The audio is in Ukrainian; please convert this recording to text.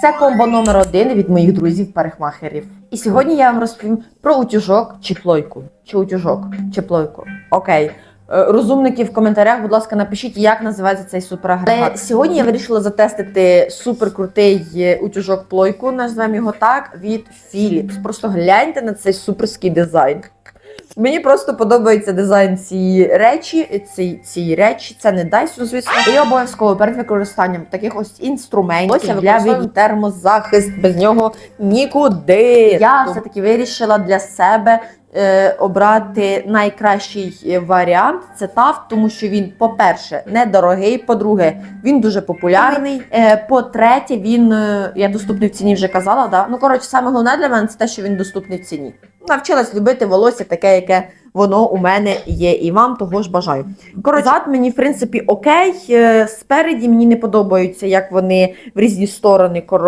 Це комбо номер один від моїх друзів-парикмахерів. І сьогодні я вам розповім про утюжок чи плойку. Чи утюжок, чи плойку. Окей. Е, Розумники в коментарях, будь ласка, напишіть, як називається цей суперагрегат. Але сьогодні я вирішила затестити суперкрутий е, утюжок плойку, назвемо його так, від Philips. Просто гляньте на цей суперський дизайн. Мені просто подобається дизайн цієї речі, ці, цієї речі. Це не Dyson, звісно. І обов'язково перед використанням таких ось інструментів для від термозахист. Без нього нікуди. Я все-таки вирішила для себе е, обрати найкращий е, варіант. Це ТАФ, тому що він, по-перше, недорогий. По-друге, він дуже популярний. Е, по-третє, він е, я доступний в ціні вже казала. Да? Ну коротше, саме головне для мене це те, що він доступний в ціні. Навчилась любити волосся таке, яке воно у мене є, і вам того ж бажаю. Коротше, зад мені в принципі окей. е, Спереді мені не подобаються, як вони в різні сторони